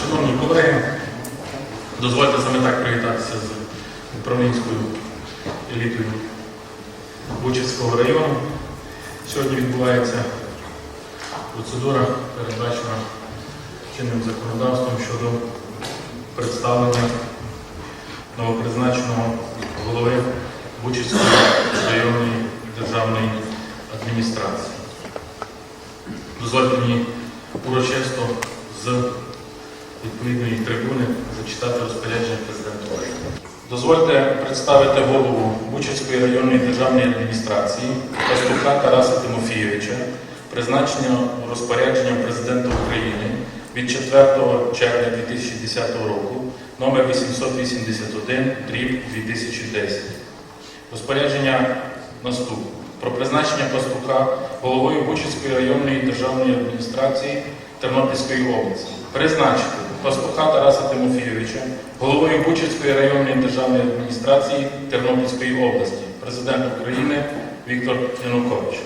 Шановні колеги, дозвольте саме так привітатися з управлінською елітою Бучівського району. Сьогодні відбувається процедура, передбачена чинним законодавством щодо представлення новопризначеного голови Бучівської районної державної адміністрації. Дозвольте мені урочисто з відповідної трибуни зачитати розпорядження президента. Дозвольте представити голову Бучацької районної державної адміністрації Пастуха Тараса Тимофійовича, призначення розпорядженням президента України від 4 червня 2010 року номер 881 дріб 2010. Розпорядження наступне. Про призначення пастуха головою Бучицької районної державної адміністрації Тернопільської області. Призначити пастуха Тараса Тимофійовича головою Бучицької районної державної адміністрації Тернопільської області. Президент України Віктор Янукович.